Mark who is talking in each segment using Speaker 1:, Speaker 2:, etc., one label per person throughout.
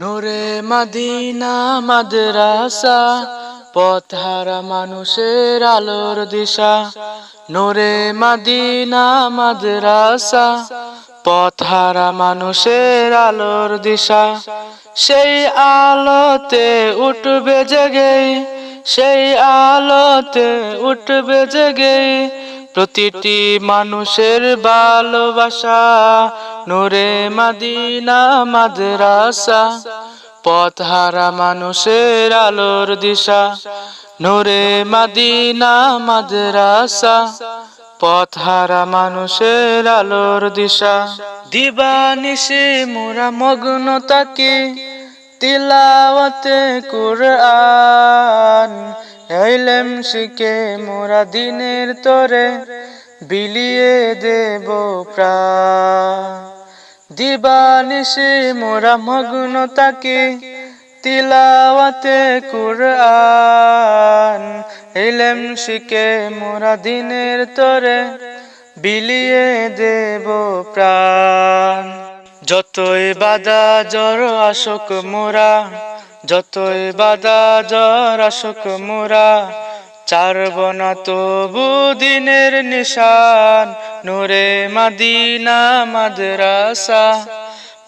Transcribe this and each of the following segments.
Speaker 1: নূরে
Speaker 2: মাদিনা মাদ্রাসা পথহারা মানুষের আলোর দিশা। নূরে মাদিনা মাদ্রাসা পথহারা মানুষের আলোর দিশা। সেই আলোতে উঠবে জেগে, সেই আলোতে উঠবে জেগে প্রতিটি মানুষের ভালোবাসা, নূরে মাদিনা মাদ্রাসা। পথহারা মানুষের আলোর দিশা, নূরে মাদিনা মাদ্রাসা। পথহারা মানুষের আলোর দিশা। দিবানিশে মোরা মগ্ন তাকে, তিলাওয়াতে কুরআন। এলেম শিখে মোরা দিনের তরে, বিলিয়ে দেব প্রাণ। দিবানিশে মোরা মগ্ন তাকে, তিলাওয়াতে কুরআন। ইলম শিখে মোরা দিনের তরে, বিলিয়ে দেব প্রাণ। যতই বাদা জ্বর আসক মোরা যতই বাদা জ্বর আসুক মোরা, চারব না তবু দিনের নিশান, নূরে মাদিনা মাদ্রাসা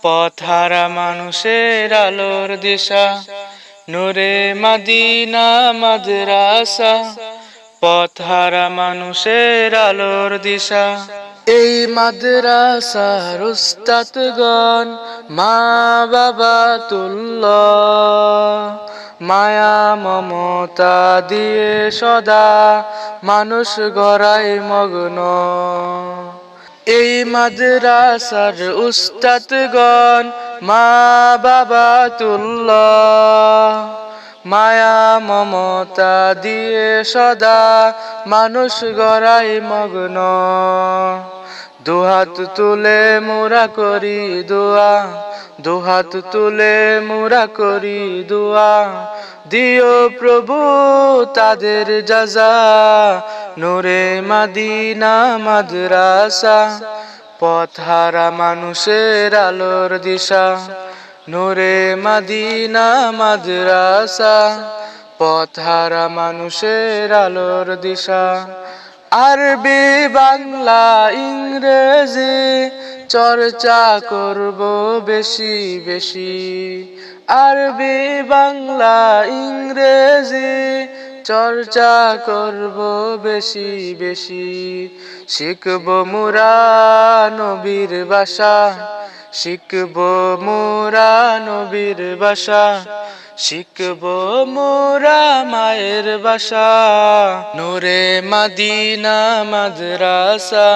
Speaker 2: পথারা মানুষের আলোর দিশা, নূরে মাদিনা মাদ্রাসা। পথহারা মানুষের আলোর দিশা। এই মাদ্রাসার উস্তাদগণ মা বাবা তুল্য মায়া মমতা দিয়ে সদা মানুষ গড়াই মগ্ন। এই মাদ্রাসার উস্তাদগণ মা বাবা তুল্য মায়া মমতা দিয়ে সদা মানুষ গড়াই মগ্ন। দুহাত তুলে মোরা করি দোয়া, দুহাত তুলে মোরা করি দোয়া। দিও প্রভু তাদের যাজা, নূরে মাদিনা মাদ্রাসা। পথহারা মানুষের আলোর দিশা নূরে মাদিনা মাদ্রাসা, পথহারা মানুষের আলোর দিশা। আরবি, বাংলা, ইংরেজি চর্চা করব বেশি বেশি। আরবি, বাংলা, ইংরেজি চর্চা করব বেশি বেশি। শিখব মুরা নবীর বাসা শিখব মোরা নবীর বাসা, শিখব মোরা মায়ের বাসা। নূরে মাদিনা মাদ্রাসা,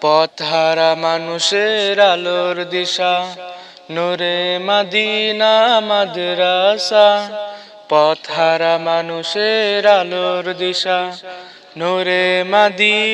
Speaker 2: পথহারা মানুষের আলোর দিশা। নূরে মাদিনা মাদ্রাসা, পথহারা মানুষের আলোর দিশা। নূরে মাদিনা